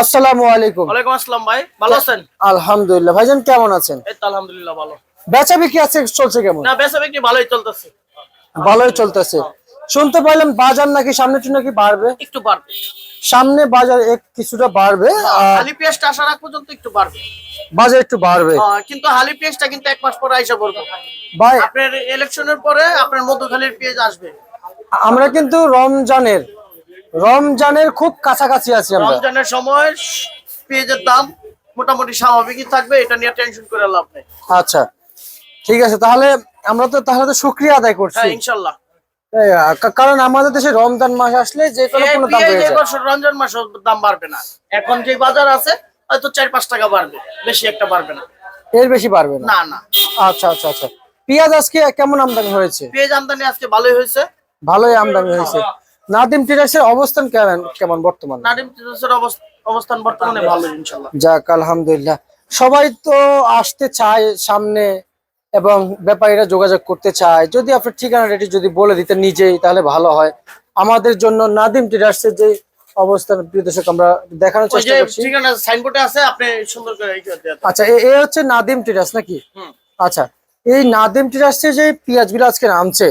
আসসালামু আলাইকুম। ওয়ালাইকুম আসসালাম ভাই ভালো আছেন? আলহামদুলিল্লাহ ভাইজান কেমন আছেন? এই তো আলহামদুলিল্লাহ ভালো। বেচা বিক্রি আছে চলছে কেমন? না বেচা বিক্রি ভালোই চলতেছে। ভালোই চলতেছে। শুনতে পাইলাম বাজার নাকি সামনে একটু নাকি বাড়বে? একটু বাড়বে। সামনে বাজার এক কিছুটা বাড়বে হালি পেঁয়াজটা আসার আগ পর্যন্ত একটু বাড়বে। বাজার একটু বাড়বে। কিন্তু হালি পেঁয়াজটা কিন্তু এক মাস পরে আইসা পড়বে। ভাই আপনার ইলেকশনের পরে আপনার মধ্যখালীর পেঁয়াজ আসবে। আমরা কিন্তু রমজানের রমজানের খুব কাছাকাছি আছি আমরা। রমজানের সময় পেঁয়াজের দাম মোটামুটি স্বাভাবিকই থাকবে এটা নিয়ে টেনশন করে লাভ নেই। আচ্ছা ঠিক আছে তাহলে আমরা তো তাহলে তো শুক্রিয়া আদায় করছি। হ্যাঁ কা- কারণ আমাদের দেশে রমজান মাস আসলে যে কোনো কোনো দাম বেড়ে যায়। রমজান মাস দাম বাড়বে না। এখন যে বাজার আছে হয়তো চার পাঁচ টাকা বাড়বে বেশি একটা বাড়বে না। এর বেশি বাড়বে না? না না। আচ্ছা আচ্ছা আচ্ছা। পেঁয়াজ আজকে কেমন আমদানি হয়েছে? পেঁয়াজ আমদানি আজকে ভালোই হয়েছে। ভালোই আমদানি হয়েছে। নাদিম টিরাসের অবস্থান কেমন কেমন বর্তমানে? নাডিম টিটাসের অবস্থান বর্তমানে ভালো ইনশাল্লাহ। যাক আলহামদুলিল্লাহ। সবাই তো আসতে চায় সামনে এবং ব্যাপারীরা যোগাযোগ করতে চায়। যদি আপনার ঠিকানা রেটি যদি বলে দিতেন নিজেই তাহলে ভালো হয়। আমাদের জন্য নাদিম টিরাসের যে অবস্থান প্রিয় দর্শক আমরা দেখানোর চেষ্টা করছি। ঠিকানা সাইনবোর্ডে আছে আপনি সুন্দর করে। আচ্ছা এ হচ্ছে নাদিম টিরাস নাকি। আচ্ছা এই নাদিম টিরাসে যে পেঁয়াজগুলো আজকে নামছে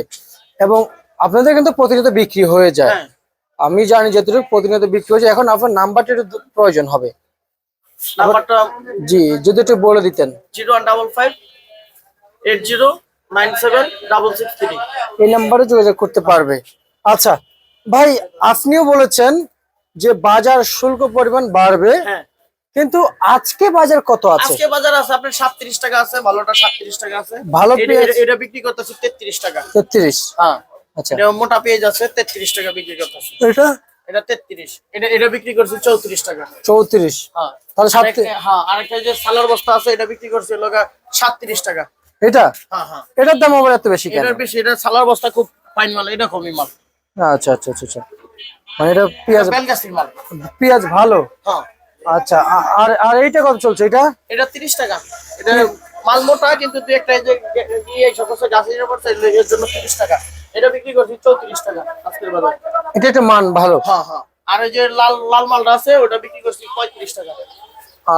এবং আপনাদের কিন্তু প্রতিনিয়ত বিক্রি হয়ে যায়। হ্যাঁ। আমি জানি যেটুকু প্রতিনিয়ত বিক্রি হয়েছে এখন আপনার নাম্বারটা একটু প্রয়োজন হবে। নাম্বারটা জি যদি একটু বলে দিতেন। Zero one double five eight zero nine seven double six three. এই নাম্বারে যোগাযোগ করতে পারবে। আচ্ছা ভাই আপনিও বলেছেন যে বাজার শুল্ক পরিমাণ বাড়বে হ্যাঁ। কিন্তু আজকে বাজার কত আছে? আজকে বাজার আছে আপনার সাতত্রিশ টাকা আছে ভালোটা সাতত্রিশ টাকা আছে। ভালো এটা- বিক্রি করতেছে তেত্রিশ টাকা। তেত্রিশ। হ্যাঁ। আচ্ছা। এটা মোটা পেঁয়াজ আছে তেত্রিশ টাকা বিক্রি করতেছে। এটা? এটা এটা এটা বিক্রি করছে চৌত্রিশ টাকা। চৌত্রিশ। হ্যাঁ। তাহলে সাত হ্যাঁ আরেকটা যে সালার বস্তা আছে এটা বিক্রি করছে লোকা সাতত্রিশ টাকা। এটা? হ্যাঁ হ্যাঁ। এটার দাম আবার এত বেশি কেন? এটার বেশি এটা সালার বস্তা খুব ফাইন মাল এটা কমই মাল। আচ্ছা আচ্ছা আচ্ছা আচ্ছা। মানে এটা পেঁয়াজ বেলগাছির মাল। পেঁয়াজ ভালো? হ্যাঁ। আচ্ছা আর আর এইটা কত চলছে এটা? এটা তিরিশ টাকা। এটা মাল মোটা কিন্তু তুই একটা এই যে ইয়ে সমস্ত গাছের পড়ছে এর জন্য তিরিশ টাকা। এটা বিক্রি করছি চৌত্রিশ টাকা আজকের বাজার। এটা একটা মান ভালো। হ্যাঁ হ্যাঁ। আর যে লাল লাল মালটা আছে ওটা বিক্রি করছি পঁয়ত্রিশ টাকা।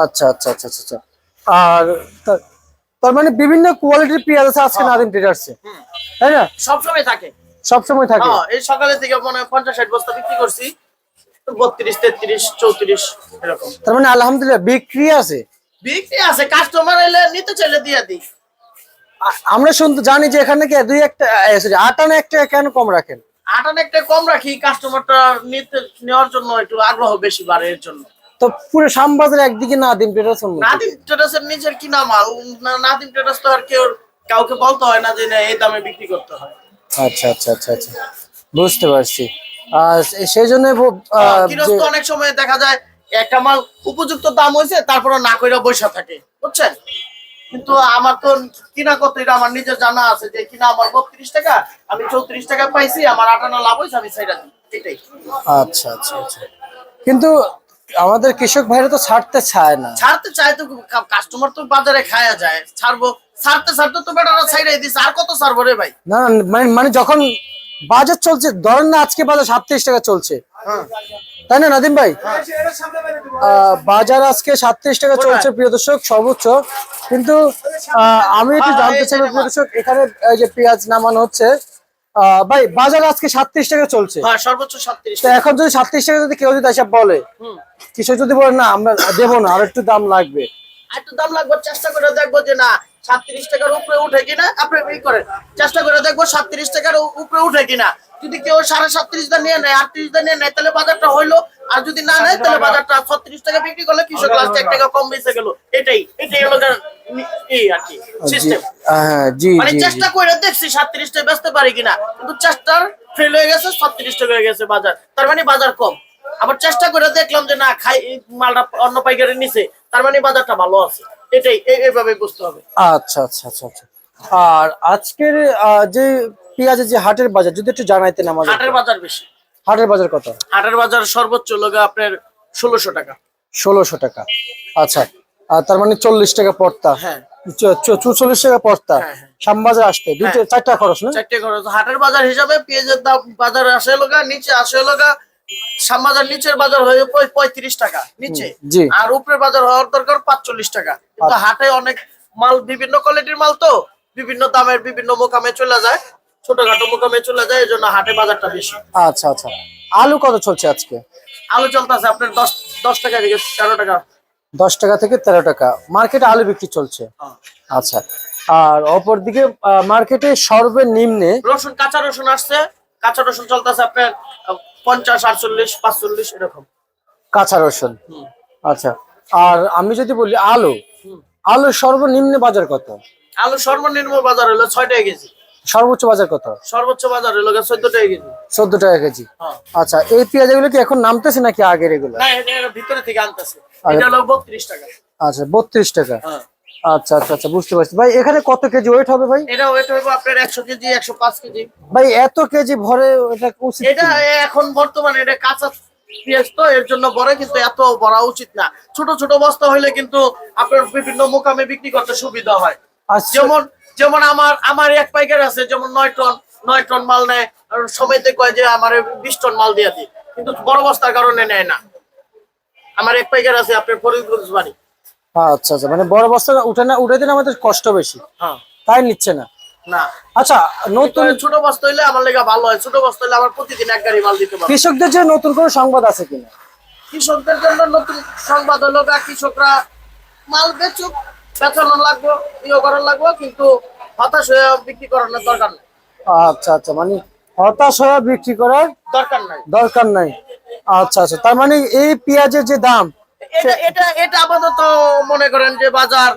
আচ্ছা আচ্ছা আচ্ছা আচ্ছা আচ্ছা। আর তার মানে বিভিন্ন কোয়ালিটির পেঁয়াজ আছে আজকে নাদিম ট্রেডার্সে তাই না? সবসময় থাকে। সবসময় থাকে। হ্যাঁ এই সকালে থেকে মনে হয় পঞ্চাশ ষাট বস্তা বিক্রি করছি। বত্রিশ তেত্রিশ চৌত্রিশ এরকম। তার মানে আলহামদুলিল্লাহ বিক্রি আছে? বিক্রি আছে। কাস্টমার এলে নিতে চাইলে দিয়ে দিই। আমরা শুনতে জানি যে এখানে কি দুই একটা সরি আট আনা একটা কেন কম রাখেন? আট আটান একটা কম রাখি কাস্টমারটা নিতে নেওয়ার জন্য একটু আগ্রহ বেশি বাড়ে এর জন্য। তো পুরো শ্যামবাজার একদিকে নাদিম ট্রেডার্স নাদিম ট্রেডার্সের নিজের কিনা মাল নাদিম ট্রেডার্স তো আর কেউ কাউকে বলতে হয় না যে না এই দামে বিক্রি করতে হয়। আচ্ছা আচ্ছা আচ্ছা আচ্ছা। বুঝতে পারছি। আর সেই জন্য অনেক সময় দেখা যায় একটা মাল উপযুক্ত দাম হয়েছে তারপরে না কইরা বসে থাকে। বুঝছেন? কিন্তু আমার তো কিনা কত এটা আমার নিজের জানা আছে যে কিনা আমার বত্রিশ টাকা আমি চৌত্রিশ টাকা পাইছি আমার আটানা লাভ হয়েছে আমি দিই এটাই। আচ্ছা আচ্ছা আচ্ছা। কিন্তু আমাদের কৃষক ভাইরা তো ছাড়তে চায় না। ছাড়তে চায় তো কাস্টমার তো বাজারে খায়া যায় ছাড়বো। ছাড়তে ছাড়তে তো বেটারা ছাইড়াই দিছে আর কত ছাড়বো রে ভাই? না না, মানে মানে যখন বাজার চলছে ধরেন না আজকে বাজার সাতত্রিশ টাকা চলছে তাই না নাদিম ভাই? বাজার আজকে সাতত্রিশ টাকা চলছে প্রিয় দর্শক সর্বোচ্চ। কিন্তু আমি একটু হ্যাঁ, জানতে চাই প্রিয় দর্শক এখানে যে পেঁয়াজ নামানো হচ্ছে ভাই বাজার আজকে সাতত্রিশ টাকা চলছে। হ্যাঁ সর্বোচ্চ সাতত্রিশ এখন যদি সাতত্রিশ টাকা যদি কেউ যদি এসে বলে হুম। কৃষক যদি বলে না আমরা দেবো না আর একটু দাম লাগবে। আর একটু দাম লাগবে চেষ্টা করে দেখব যে না সাতত্রিশ টাকার উপরে উঠে কিনা আপনি করেন। চেষ্টা করে দেখব সাতত্রিশ টাকার উপরে উঠে কিনা। যদি কেউ সাড়ে সাতত্রিশ দা নিয়ে নেয় আটত্রিশ দা নিয়ে নেয় তাহলে বাজারটা হইল। আর যদি না নেয় তাহলে বাজারটা ছত্রিশ টাকা বিক্রি করলে কৃষক লাস্টে এক টাকা কম বেঁচে গেল। এটাই এটাই হলো হ্যাঁ মানে। চেষ্টা করে দেখছি বেচতে পারি কিনা কিন্তু চেষ্টার ফেল হয়ে গেছে ছত্রিশ টাকা হয়ে গেছে বাজার। তার মানে বাজার কম। আবার চেষ্টা করে দেখলাম যে না খাই মালটা অন্য পাইকারের নিচে তার মানে বাজারটা ভালো আছে। এটাই এইভাবে বুঝতে হবে। আচ্ছা আচ্ছা আচ্ছা আচ্ছা। আর আজকের যে পেঁয়াজের যে হাটের বাজার যদি একটু জানাইতেন আমাদের হাটের বাজার বেশি। হাটের বাজার কত? হাটের বাজার সর্বোচ্চ লোক আপনার ষোলোশো টাকা। ষোলোশো টাকা। আচ্ছা আর তার মানে চল্লিশ টাকা পড়তা হ্যাঁ। চুচল্লিশ টাকা পড়তা হ্যাঁ, হ্যাঁ। শ্যামবাজার আসতে। দুটো চারটা খরচ না? চারটে খরচ। হাটের বাজার হিসাবে পেঁয়াজের দাম বাজার আসে লোকা নিচে আসে লোকা শ্যামবাজার নিচের বাজার হয়ে পঁয়- পঁয়ত্রিশ টাকা নিচে। জি। আর উপরের বাজার হওয়ার দরকার পাঁচচল্লিশ টাকা। কিন্তু আচ্ছা। হাটে অনেক মাল বিভিন্ন কোয়ালিটির মাল তো বিভিন্ন দামের বিভিন্ন মোকামে চলে যায়। ছোটখাটো মোকামে চলে যায় এই জন্য হাটে বাজারটা বেশি। আচ্ছা আচ্ছা। আলু কত চলছে আজকে? আলু চলতেছে আপনার দশ দশ টাকা থেকে তেরো টাকা। দশ টাকা থেকে তেরো টাকা। মার্কেটে আলু বিক্রি চলছে? আচ্ছা। আর অপর দিকে মার্কেটে সর্বনিম্নে রসুন কাঁচা রসুন আসছে। কাঁচা রসুন চলতেছে আপনার পঞ্চাশ আটচল্লিশ পাঁচচল্লিশ এরকম। কাঁচা রসুন? আচ্ছা। আর আমি যদি বলি আলু। আলু সর্বনিম্ন বাজার কত? আলু সর্বনিম্ন বাজার হলো ছয় টাকা কেজি। সর্বোচ্চ বাজার কত? সর্বোচ্চ বাজার হলো চোদ্দ টাকা কেজি। চোদ্দ টাকা কেজি। হ্যাঁ। আচ্ছা এই পেঁয়াজ এগুলো কি এখন নামতেছে নাকি আগের এগুলো? না এটা ভিতরে থেকে আনতেছে। এটা হলো বত্রিশ টাকা। আচ্ছা বত্রিশ টাকা। হ্যাঁ। আচ্ছা আচ্ছা আচ্ছা বুঝতে পারছি। ভাই এখানে কত কেজি ওয়েট হবে ভাই? এটা ওয়েট হবে আপনার একশো কেজি একশো পাঁচ কেজি। ভাই এত কেজি ভরে এটা উচিত এটা এখন বর্তমানে এটা কাঁচা পেঁয়াজ তো এর জন্য বড় কিন্তু এত বড় উচিত না। ছোট ছোট বস্তা হইলে কিন্তু আপনার বিভিন্ন মোকামে বিক্রি করতে সুবিধা হয়। আচ্ছা। যেমন যেমন আমার আমার এক পাইকার আছে যেমন নয় টন নয় টন মাল নেয় সময়তে কয় যে আমার বিশ টন মাল দিয়ে দিই কিন্তু বড় বস্তার কারণে নেয় না। আমার এক পাইকার আছে আপনার ফরিদগঞ্জ বাড়ি। আচ্ছা আচ্ছা মানে বড় বস্তা উঠে না উঠে দিন আমাদের কষ্ট বেশি। হ্যাঁ। তাই নিচ্ছে না? না। আচ্ছা নতুন ছোট বস্তা হইলে আমার লেগে ভালো হয় ছোট বস্তা হইলে আমার প্রতিদিন এক গাড়ি মাল দিতে পারব। কৃষকদের যে নতুন কোনো সংবাদ আছে কিনা? কৃষকদের জন্য নতুন সংবাদ হলো কৃষকরা মাল বেচুক বেচানো লাগবো ইয়ে করার লাগবো কিন্তু হতাশ হয়ে বিক্রি করানোর দরকার নেই। আচ্ছা আচ্ছা মানে হতাশ হয়ে বিক্রি করার দরকার নাই। দরকার নাই। আচ্ছা আচ্ছা তার মানে এই পেঁয়াজের যে দাম এটা এটা এটা আপাতত মনে করেন যে বাজার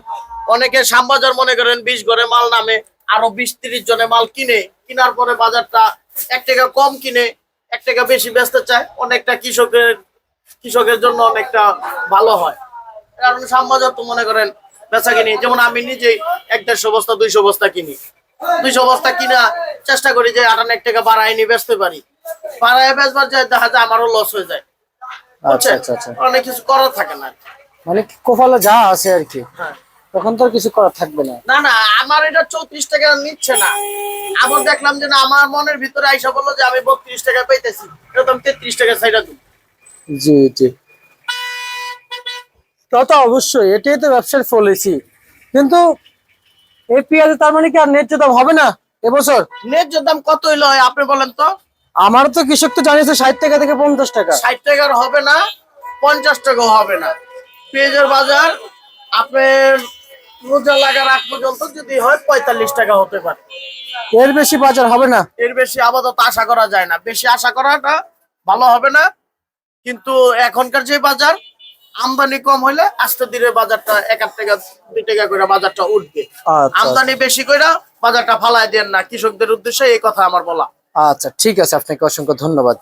অনেকে শ্যামবাজার মনে করেন বিশ ঘরে মাল নামে আরও বিশ তিরিশ জনে মাল কিনে কেনার পরে বাজারটা এক টাকা কম কিনে এক টাকা বেশি বেচতে চায় অনেকটা কৃষকের কৃষকের জন্য অনেকটা ভালো হয়। কারণ শ্যামবাজার তো মনে করেন বেচা কিনি। যেমন আমি নিজেই এক দেড়শো বস্তা দুইশো বস্তা কিনি। দুইশো বস্তা কিনা চেষ্টা করি যে আটান্ন এক টাকা বাড়ায় নিয়ে বেচতে পারি। বাড়ায় বেচবার যায় দেখা যায় আমারও লস হয়ে যায়। আচ্ছা আচ্ছা আচ্ছা। অনেক কিছু করার থাকে না। মানে কোফালে যা আছে আর কি হ্যাঁ। তখন তো কিছু করার থাকবে না। না না আমার এটা চৌত্রিশ টাকা নিচ্ছে না। আবার দেখলাম যে না আমার মনের ভিতরে আইসা বলল যে আমি বত্রিশ টাকা পাইতেছি এটা তো আমি তেত্রিশ টাকা সাইডা দিই জি জি। তা তো অবশ্যই এটাই তো ব্যবসার পলিসি কিন্তু এই পেঁয়াজে তার মানে কি আর ন্যায্য দাম হবে না এবছর? ন্যায্য দাম কত হইল হয় আপনি বলেন তো? আমার তো কৃষক তো জানিয়েছে ষাট টাকা থেকে পঞ্চাশ টাকা। ষাট টাকার হবে না পঞ্চাশ টাকাও হবে না। পেঁয়াজের বাজার আপনার রোজা লাগার আগ পর্যন্ত যদি হয় পঁয়তাল্লিশ টাকা হতে পারে। এর বেশি বাজার হবে না। এর বেশি আপাতত আশা করা যায় না। বেশি আশা করাটা ভালো হবে না। কিন্তু এখনকার যে বাজার আমদানি কম হইলে আস্তে ধীরে বাজারটা এক টাকা দুই টাকা করে বাজারটা উঠবে। আচ্ছা আমদানি বেশি করে বাজারটা ফালাই দেন না। কৃষকদের উদ্দেশ্যে এই কথা আমার বলা। আচ্ছা ঠিক আছে। আপনাকে অসংখ্য ধন্যবাদ।